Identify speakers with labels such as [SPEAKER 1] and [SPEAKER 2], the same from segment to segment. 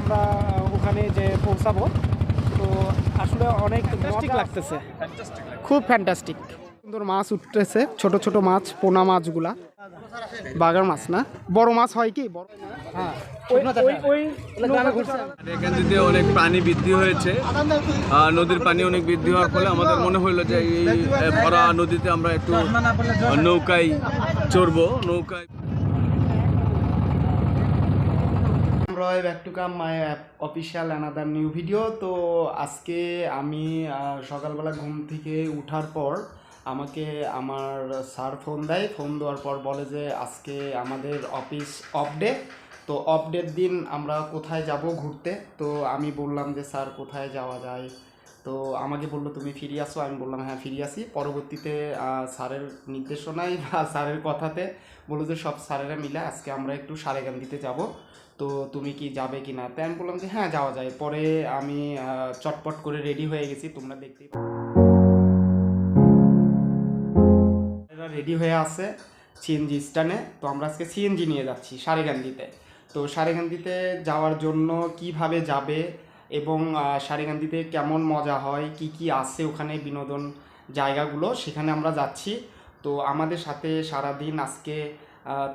[SPEAKER 1] আমরা ওখানে যে পৌঁছাবো। তো আসলে অনেক ফ্যান্টাস্টিক লাগতেছে। খুব ফ্যান্টাস্টিক সুন্দর মাছ উঠতেছে ছোট ছোট মাছ পোনা মাছগুলা। বাগার মাছ না? বড় মাছ হয় কি? বড় হ্যাঁ।
[SPEAKER 2] এখান থেকে অনেক পানি বৃদ্ধি হয়েছে। আর নদীর পানি অনেক বৃদ্ধি হওয়ার ফলে আমাদের মনে হলো যে এই ভরা নদীতে আমরা একটু নৌকায় চড়বো। নৌকায়
[SPEAKER 1] রয় back to come my official another new video তো আজকে আমি সকালবেলা ঘুম থেকে উঠার পর আমাকে আমার স্যার ফোন দেয়। ফোন দেওয়ার পর বলে যে, আজকে আমাদের অফিস অফ ডে তো অফ ডের দিন আমরা কোথায় যাব ঘুরতে? তো আমি বললাম যে, স্যার, কোথায় যাওয়া যায়? তো আমাকে বলল, তুমি ফিরে আসো। আমি বললাম হ্যাঁ ফিরে আসি। পরবর্তীতে স্যারের নির্দেশনায় বা স্যারের কথাতে বলল যে, সব স্যারেরা মিলে আজকে আমরা একটু সারেগান্দিতে যাব। তো তুমি কি যাবে কি না তাই আমি বললাম যে হ্যাঁ যাওয়া যায়। পরে আমি চটপট করে রেডি হয়ে গেছি, তোমরা দেখতেই এরা রেডি হয়ে আছে সিএনজি স্ট্যান্ডে তো আমরা আজকে সিএনজি নিয়ে যাচ্ছি সারেগান্দিতে। তো সারেগান্দিতে যাওয়ার জন্য কীভাবে যাবে এবং সারেগান্দিতে কেমন মজা হয়, কি কি আছে ওখানে বিনোদন জায়গাগুলো, সেখানে আমরা যাচ্ছি। তো আমাদের সাথে সারাদিন আজকে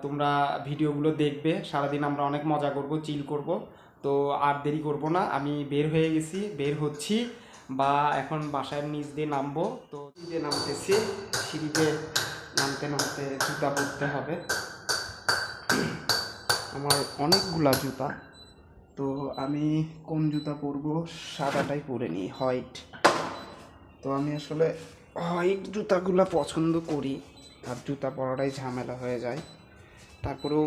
[SPEAKER 1] তোমরা ভিডিওগুলো দেখবে। সারাদিন আমরা অনেক মজা করব চিল করব। তো আর দেরি করব না, আমি বের হয়ে গেছি, বের হচ্ছি বা এখন বাসার নিচ দিয়ে নামবো। তো সিঁড়িতে নামতেছি, সিঁড়িতে নামতে নামতে জুতা পরতে হবে। আমার অনেকগুলা জুতা। তো আমি কোন জুতা পরবো? সাদাটাই পরে নিই, হোয়াইট। তো আমি আসলে হোয়াইট জুতাগুলো পছন্দ করি, আর জুতা পরাটাই ঝামেলা হয়ে যায়। তারপরেও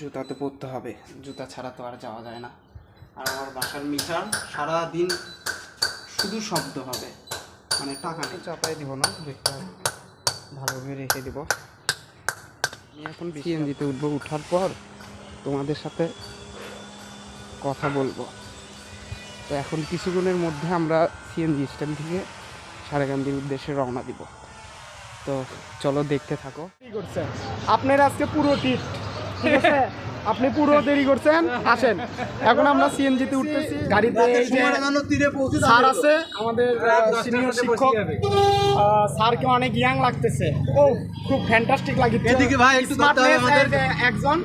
[SPEAKER 1] জুতাতে পরতে হবে। জুতা ছাড়া তো আর যাওয়া যায় না। আর আমার বাসার মিটার সারা দিন শুধু শব্দ হবে। মানে টাকা নেই। চাপাই দিব না দেখতে ভালোভাবে রেখে দিব। আমি এখন সিএনজিতে উঠবো। উঠার পর তোমাদের সাথে কথা বলব। তো এখন কিছুক্ষণের মধ্যে আমরা সিএনজি স্ট্যান্ড থেকে সারেগান্দির উদ্দেশ্যে রওনা দিব। তো চলো দেখতে থাকো। কি করছেন? আপনার আজকে পুরো টিট ঠিক আছে আপনি পুরো দেরি করছেন আসেন। এখন আমরা সিএনজিতে উঠতেছি গাড়িতে স্যার আছে আমাদের সিনিয়র শিক্ষক। স্যারকে অনেক ইয়াং লাগতেছে। ও খুব ফ্যান্টাস্টিক লাগছে
[SPEAKER 3] এদিকে ভাই, একটু।
[SPEAKER 1] একজন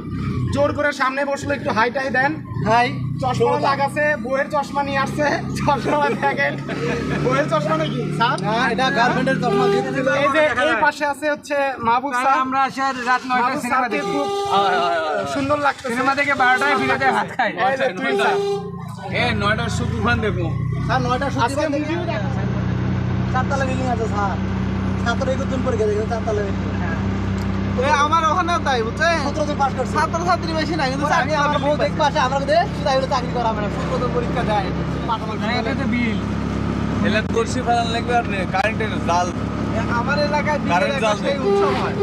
[SPEAKER 1] জোর করে সামনে বসলে একটু হাইটাই দেন।
[SPEAKER 3] হাই
[SPEAKER 1] চশমা লাগাছে বইয়ের চশমা নিয়ে আসছে। চশমা দেখেন। বইয়ের চশমা নাকি? স্যার?
[SPEAKER 3] এটা জন্ম দিয়েছিল
[SPEAKER 1] এই যে এই পাশে আছে হচ্ছে মাহবুব স্যার।
[SPEAKER 4] আমরা আসে রাত নয়টায়
[SPEAKER 1] মাহবুব
[SPEAKER 4] সিনেমা
[SPEAKER 1] স্যারকে
[SPEAKER 4] দেখি।
[SPEAKER 1] সুন্দর লাগতেছে।
[SPEAKER 4] সিনেমা দেখে বারোটায় ফিরেতে ভাত খাই
[SPEAKER 1] এই যে তুই স্যার।
[SPEAKER 2] এ নয়টার শুধু তুফান দেখব।
[SPEAKER 3] স্যার নয়টা
[SPEAKER 1] আজকে মুভিও দেখা
[SPEAKER 3] চারতলা বিল্ডিং আছে স্যার। ছাত্র একজন পরীক্ষা দেখেছে চারতলা বিল্ডিং
[SPEAKER 4] আমার ওখানেও তাই বুঝছেন?
[SPEAKER 3] সতেরো জন পাস করছে।
[SPEAKER 4] ছাত্র ছাত্রী বেশি না কিন্তু
[SPEAKER 3] আমি আমার বউ দেখতে আসে আমরা দে শুধু চাকরি করা হবে না সতেরো পরীক্ষা দেয়।
[SPEAKER 4] এটা তো বিল।
[SPEAKER 2] এলা করছি ফেলান লাগবে আর কারেন্টের জাল।
[SPEAKER 4] আমার এলাকায়
[SPEAKER 2] কারেন্ট জাল
[SPEAKER 4] উৎসব হয়।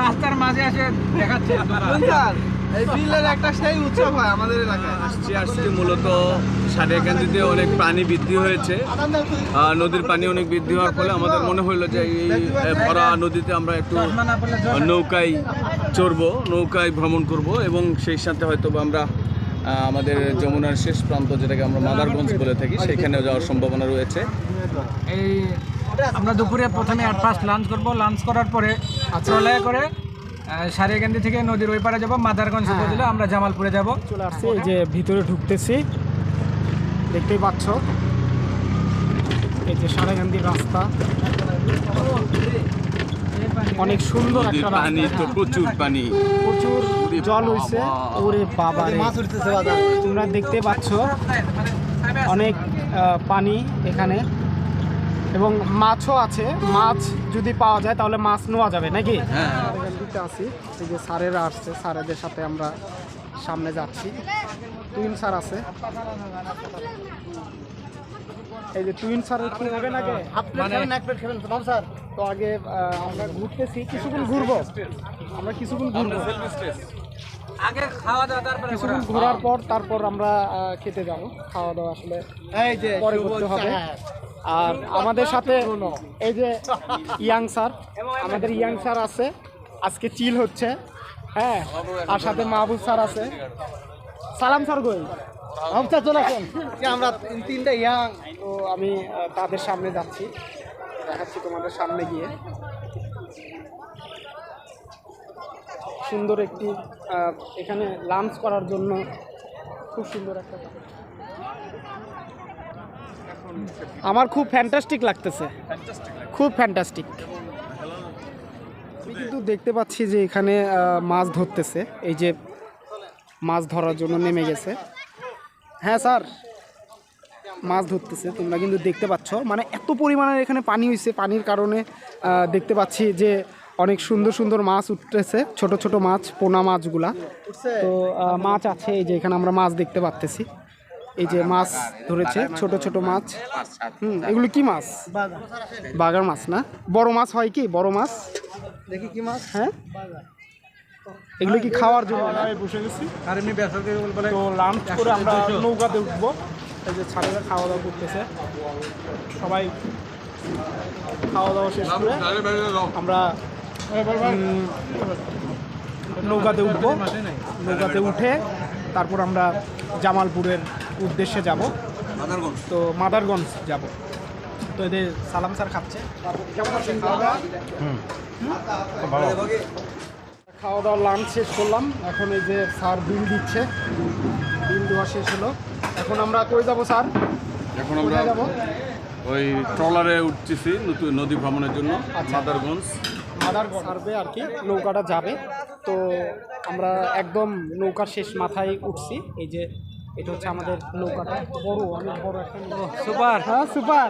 [SPEAKER 4] রাস্তার মাঝে এসে দেখাচ্ছে এই বিলের একটা সেই উৎসব হয় আমাদের এলাকায়।
[SPEAKER 2] আসছি আসছি মূলত সারেকান্দিতে অনেক পানি বৃদ্ধি হয়েছে। নদীর পানি অনেক বৃদ্ধি হওয়ার ফলে আমাদের মনে হলো যে এই ভরা নদীতে আমরা একটু নৌকায় চড়বো নৌকায় ভ্রমণ করব এবং সেই সাথে হয়তো বা আমরা আমাদের যমুনার শেষ প্রান্ত যেটাকে আমরা মাদারগঞ্জ বলে থাকি সেখানেও যাওয়ার সম্ভাবনা রয়েছে।
[SPEAKER 4] এই আমরা দুপুরে প্রথমে ফার্স্ট লাঞ্চ করব। লাঞ্চ করার পরে ট্রলায় করে সারিয়াকান্দি থেকে নদীর ওই পারে যাব মাদারগঞ্জ উপজেলা আমরা জামালপুরে যাব।
[SPEAKER 1] চলে আসছে এই যে ভিতরে ঢুকতেছি। দেখতেই পাচ্ছ। এই যে সারাগান্দির রাস্তা। অনেক সুন্দর একটা
[SPEAKER 2] পানি তো প্রচুর পানি।
[SPEAKER 1] প্রচুর জল হইছে। ওরে বাবা রে।
[SPEAKER 3] মাছ উঠতেছে বাজার।
[SPEAKER 1] তোমরা দেখতে পাচ্ছ অনেক আহ, পানি এখানে। এবং মাছও আছে। মাছ যদি পাওয়া যায় তাহলে মাছ নেওয়া যাবে নাকি? দিতে আসি এই যে স্যারেরা আসছে স্যারেদের সাথে আমরা সামনে যাচ্ছি। টুইন স্যার আছে। এই যে টুইন স্যারের কি হবে নাকি
[SPEAKER 3] হাফ প্লেট খাবেন এক প্লেট খাবেন? তোমার স্যার
[SPEAKER 1] তো আগে আমরা ঘুরতেছি কিছুক্ষণ ঘুরবো। আমরা কিছুক্ষণ ঘুরবো।
[SPEAKER 4] আগে খাওয়া দাওয়া তারপরে
[SPEAKER 1] কিছুক্ষণ ঘোরার পর তারপর আমরা খেতে যাব। খাওয়া দাওয়া আসলে
[SPEAKER 3] এই যে
[SPEAKER 1] পরে করতে হবে। আর আমাদের সাথে এই যে ইয়াং স্যার আমাদের ইয়াং স্যার আছে আজকে চিল হচ্ছে হ্যাঁ আর সাথে মাহবুব স্যার আছে। সালাম স্যার গই
[SPEAKER 3] আচ্ছা চলে আসেন। আমরা তিনটা ইয়াং।
[SPEAKER 1] তো আমি তাদের সামনে যাচ্ছি দেখাচ্ছি তোমাদের সামনে গিয়ে। সুন্দর একটি এখানে লাঞ্চ করার জন্য খুব সুন্দর একটা আমার খুব ফ্যান্টাস্টিক লাগতেছে। খুব ফ্যান্টাস্টিক কিন্তু দেখতে পাচ্ছি যে এখানে মাছ ধরতেছে। এই যে মাছ ধরার জন্য নেমে গেছে। হ্যাঁ স্যার, মাছ ধরতেছে। তোমরা কিন্তু দেখতে পাচ্ছ। মানে এত পরিমাণের এখানে পানি হয়েছে পানির কারণে দেখতে পাচ্ছি যে অনেক সুন্দর সুন্দর মাছ উঠতেছে। ছোট ছোট মাছ, পোনা মাছগুলা। তো মাছ আছে। এই যে এখানে আমরা মাছ দেখতে পাচ্তেছি এই যে মাছ ধরেছে ছোট ছোট মাছ। হুম এগুলো কি মাছ? বাগার মাছ না? বড় মাছ হয় কি? বড় মাছ?
[SPEAKER 3] দেখি কি মাছ?
[SPEAKER 1] হ্যাঁ? এগুলো কি খাওয়ার জন্য? না?
[SPEAKER 3] বসে গেছি।
[SPEAKER 4] আর এমনি বেসরকারি বলে
[SPEAKER 1] তো লাঞ্চ করে আমরা নৌকাতে উঠবো। এই যে ছাত্ররা খাওয়া দাওয়া করতেছে। সবাই খাওয়া দাওয়া শেষ করে আমরা নৌকাতে উঠবো। নৌকাতে উঠে তারপর আমরা জামালপুরের উদ্দেশ্যে যাব। তো মাদারগঞ্জ যাব। তো এদের সালাম স্যার খাচ্ছে। কেমন আছেন খাওয়া দাওয়া? খাওয়া দাওয়া লাঞ্চ শেষ করলাম। এখন এই যে স্যার বিল দিচ্ছে। বিল দেওয়া শেষ হলো। এখন আমরা কই যাব স্যার?
[SPEAKER 2] এখন আমরা
[SPEAKER 1] যাব?
[SPEAKER 2] ওই ট্রলারে উঠতেছি নতুন নদী ভ্রমণের জন্য
[SPEAKER 1] আচ্ছা।
[SPEAKER 2] মাদারগঞ্জ।
[SPEAKER 1] মাদারগঞ্জ। ছাড়বে আর কি নৌকাটা যাবে। তো আমরা একদম নৌকার শেষ মাথায় উঠছি। এই যে এটা হচ্ছে আমাদের নৌকাটা। বড় অনেক বড় একটা
[SPEAKER 4] সুপার।
[SPEAKER 1] হ্যাঁ সুপার।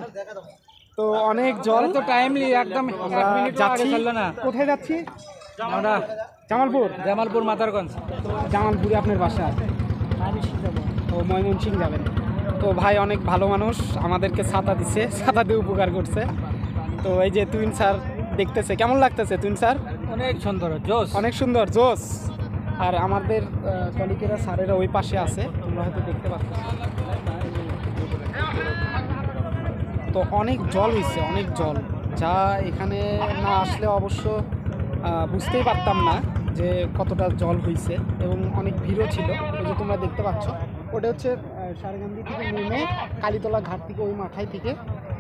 [SPEAKER 1] তো অনেক জল।
[SPEAKER 4] তো টাইমলি একদম
[SPEAKER 1] আমরা যাচ্ছি।
[SPEAKER 4] যাচ্ছি না।
[SPEAKER 1] কোথায় যাচ্ছি?
[SPEAKER 4] আমরা
[SPEAKER 1] জামালপুর।
[SPEAKER 4] জামালপুর মাদারগঞ্জ
[SPEAKER 1] জামালপুরে আপনার বাসা ও ময়মনসিং যাবেন। তো ভাই অনেক ভালো মানুষ। আমাদেরকে ছাতা দিছে। ছাতা দিয়ে উপকার করছে। তো এই যে তুইন স্যার দেখতেছে। কেমন লাগতেছে তুইন স্যার
[SPEAKER 4] অনেক সুন্দর জোস
[SPEAKER 1] অনেক সুন্দর জোস আর আমাদের কলিকেরা স্যারেরা ওই পাশে আছে, তোমরা হয়তো দেখতে পাচ্ছ। তো অনেক জল হয়েছে অনেক জল। যা এখানে না আসলে অবশ্য বুঝতেই পারতাম না যে কতটা জল হয়েছে এবং অনেক ভিড়ও ছিল। ওই যে তোমরা দেখতে পাচ্ছ, ওটা হচ্ছে সারগান্ধি থেকে নেমে কালীতলা ঘাট থেকে ওই মাথায় থেকে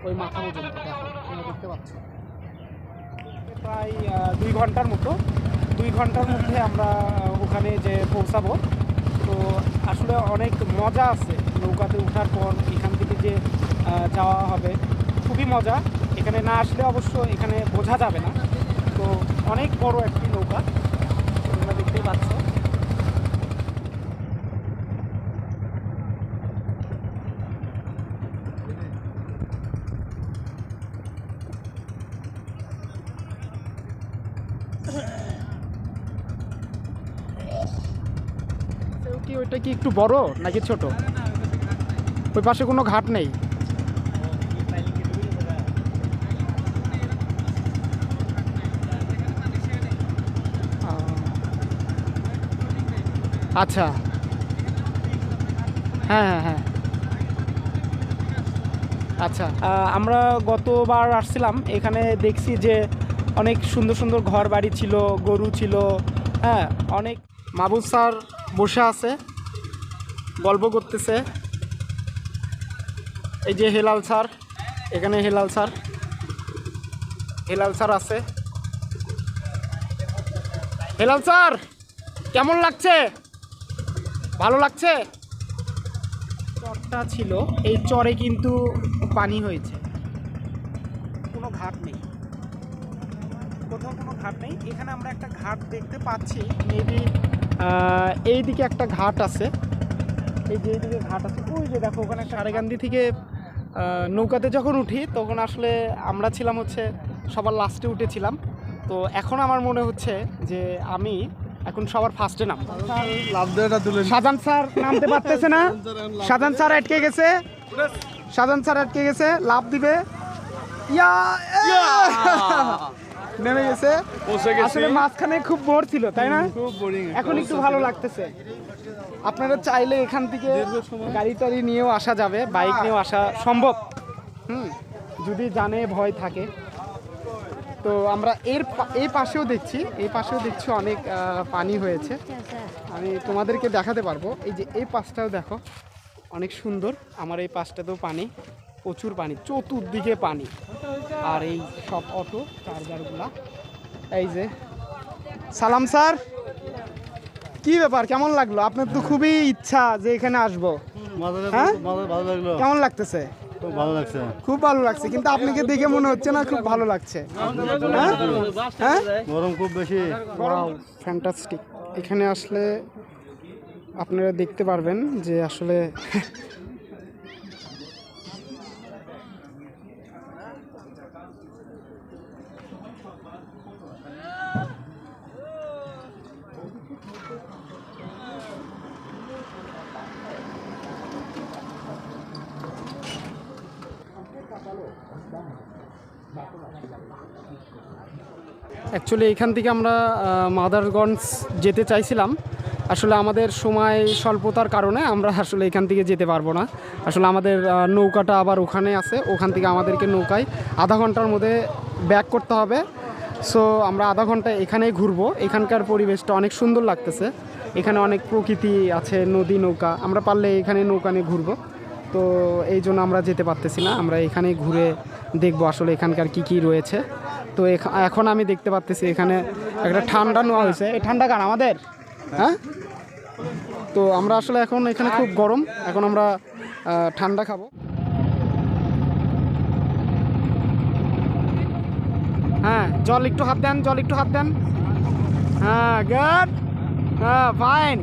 [SPEAKER 1] ওই মাথা পর্যন্ত। দেখো, তোমরা দেখতে পাচ্ছ। প্রায় দুই ঘণ্টার মতো দুই ঘণ্টার মধ্যে আমরা ওখানে যে পৌঁছাবো। তো আসলে অনেক মজা আছে নৌকাতে ওঠার পর এখান থেকে যে যাওয়া হবে। খুবই মজা। এখানে না আসলে অবশ্য এখানে বোঝা যাবে না। তো অনেক বড় একটি নৌকা, তোমরা দেখতেই পাচ্ছ। তো কি ওইটা কি একটু বড় নাকি ছোট? ওই পাশে কোনো ঘাট নেই। আচ্ছা। হ্যাঁ হ্যাঁ হ্যাঁ। আচ্ছা। আমরা গতবার আসছিলাম। এখানে দেখছি যে অনেক সুন্দর সুন্দর ঘর বাড়ি ছিল গরু ছিল হ্যাঁ অনেক মাহবুব স্যার বসে আছে, গল্প করতেছে। এই যে হেলাল স্যার, এখানে হেলাল স্যার। হেলাল স্যার আছে। হেলাল স্যার, কেমন লাগছে? ভালো লাগছে? চরটা ছিল, এই চরে কিন্তু পানি হয়েছে। কোনো ঘাট নেই। কোথাও কোনো ঘাট নেই। এখানে আমরা একটা ঘাট দেখতে পাচ্ছি মেবি এইদিকে একটা ঘাট আছে। এই যে এইদিকে ঘাট আছে ওই যে দেখো ওখানে একটা আরেগান্দি থেকে নৌকাতে যখন উঠি তখন আসলে আমরা ছিলাম হচ্ছে সবার লাস্টে উঠেছিলাম। তো এখন আমার মনে হচ্ছে যে আমি এখন সবার ফার্স্টে নাম সাজান স্যার নামতে পারতেছে না। সাজান স্যার আটকে গেছে। সাজান স্যার আটকে গেছে লাভ দিবে। ইয়া! নেমে গেছে। আসলে মাঝখানে খুব বোর ছিল তাই না?
[SPEAKER 3] খুব বোরিং
[SPEAKER 1] এখন একটু ভালো লাগতেছে। আপনারা চাইলে এখান থেকে গাড়ি টাড়ি নিয়েও আসা যাবে বাইক নিয়েও আসা সম্ভব। হুম যদি জানে ভয় থাকে। তো আমরা এর এই পাশেও দেখছি এই পাশেও দেখছি অনেক পানি হয়েছে। আমি তোমাদেরকে দেখাতে পারব। এই যে এই পাশটাও দেখো অনেক সুন্দর। আমার এই পাশটাতেও পানি। প্রচুর পানি চতুর্দিকে পানি। আর এই সব অটো চার্জারগুলা। এই যে সালাম স্যার। কি ব্যাপার কেমন লাগল? আপনার তো খুবই ইচ্ছা যে এখানে আসব। হ্যাঁ? কেমন লাগতেছে?
[SPEAKER 3] খুব ভালো লাগছে।
[SPEAKER 1] খুব ভালো লাগছে কিন্তু আপনাকে দেখে মনে হচ্ছে না খুব ভালো লাগছে। হ্যাঁ? হ্যাঁ?
[SPEAKER 3] গরম খুব বেশি।
[SPEAKER 1] ফ্যান্টাস্টিক। এখানে আসলে আপনারা দেখতে পারবেন যে আসলে অ্যাকচুয়ালি এখান থেকে আমরা মাদারগঞ্জ যেতে চাইছিলাম। আসলে আমাদের সময় স্বল্পতার কারণে আমরা আসলে এখান থেকে যেতে পারব না। আসলে আমাদের নৌকাটা আবার ওখানে আছে। ওখান থেকে আমাদেরকে নৌকায় আধা ঘণ্টার মধ্যে ব্যাক করতে হবে। সো আমরা আধা ঘণ্টা এখানেই ঘুরবো। এখানকার পরিবেশটা অনেক সুন্দর লাগতেছে। এখানে অনেক প্রকৃতি আছে, নদী, নৌকা। আমরা পারলে এখানে নৌকা নিয়ে ঘুরবো। তো, এই জন্য আমরা যেতে পারতেছি না। আমরা এখানে ঘুরে দেখব আসলে এখানকার কি কি রয়েছে। তো এখ- এখন আমি দেখতে পাচ্তেছি এখানে একটা ঠান্ডা নেওয়া হয়েছে। এই ঠান্ডা গান আমাদের? হ্যাঁ? তো আমরা আসলে এখন এখানে খুব গরম। এখন আমরা ঠান্ডা খাব। হ্যাঁ জল একটু হাত দেন, জল একটু হাত দেন। হ্যাঁ গুড হ্যাঁ ফাইন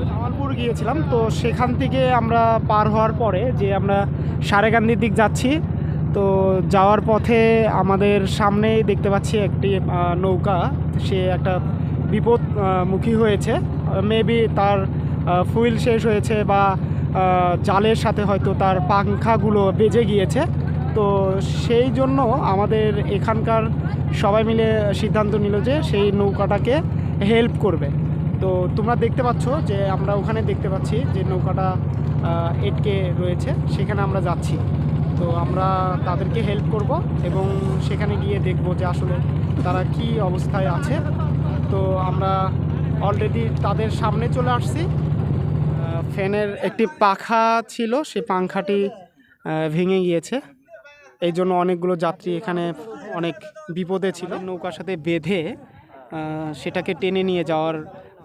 [SPEAKER 1] জামালপুর গিয়েছিলাম। তো সেখান থেকে আমরা পার হওয়ার পরে যে আমরা সারেগান্দির দিক যাচ্ছি, তো যাওয়ার পথে আমাদের সামনেই দেখতে পাচ্ছি একটি নৌকা। সে একটা বিপদমুখী হয়েছে। মেবি তার ফুইল শেষ হয়েছে বা জালের সাথে হয়তো তার পাংখাগুলো বেজে গিয়েছে। তো সেই জন্য আমাদের এখানকার সবাই মিলে সিদ্ধান্ত নিল যে সেই নৌকাটাকে হেল্প করবে। তো তোমরা দেখতে পাচ্ছ যে আমরা ওখানে দেখতে পাচ্ছি যে নৌকাটা এটকে রয়েছে। সেখানে আমরা যাচ্ছি। তো আমরা তাদেরকে হেল্প করব এবং সেখানে গিয়ে দেখব যে আসলে তারা কি অবস্থায় আছে। তো আমরা অলরেডি তাদের সামনে চলে আসছি। ফ্যানের একটি পাখা ছিল, সেই পাংখাটি ভেঙে গিয়েছে। এই জন্য অনেকগুলো যাত্রী এখানে অনেক বিপদে ছিল। নৌকার সাথে বেঁধে সেটাকে টেনে নিয়ে যাওয়ার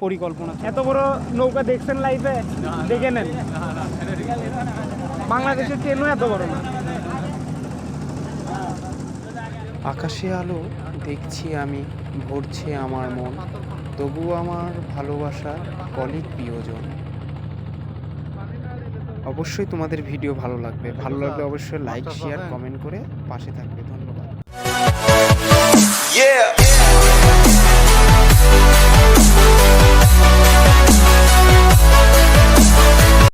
[SPEAKER 1] পরিকল্পনা। এত বড় নৌকা দেখছেন লাইফে দেখে নেন। বাংলাদেশের ট্রেনও এত বড় না। আকাশে আলো দেখছি আমি ভরছে আমার মন। তবু আমার ভালোবাসা কলিক প্রিয়জন। অবশ্যই তোমাদের ভিডিও ভালো লাগবে। ভালো লাগলে অবশ্যই লাইক শেয়ার কমেন্ট করে পাশে থাকবে। ধন্যবাদ.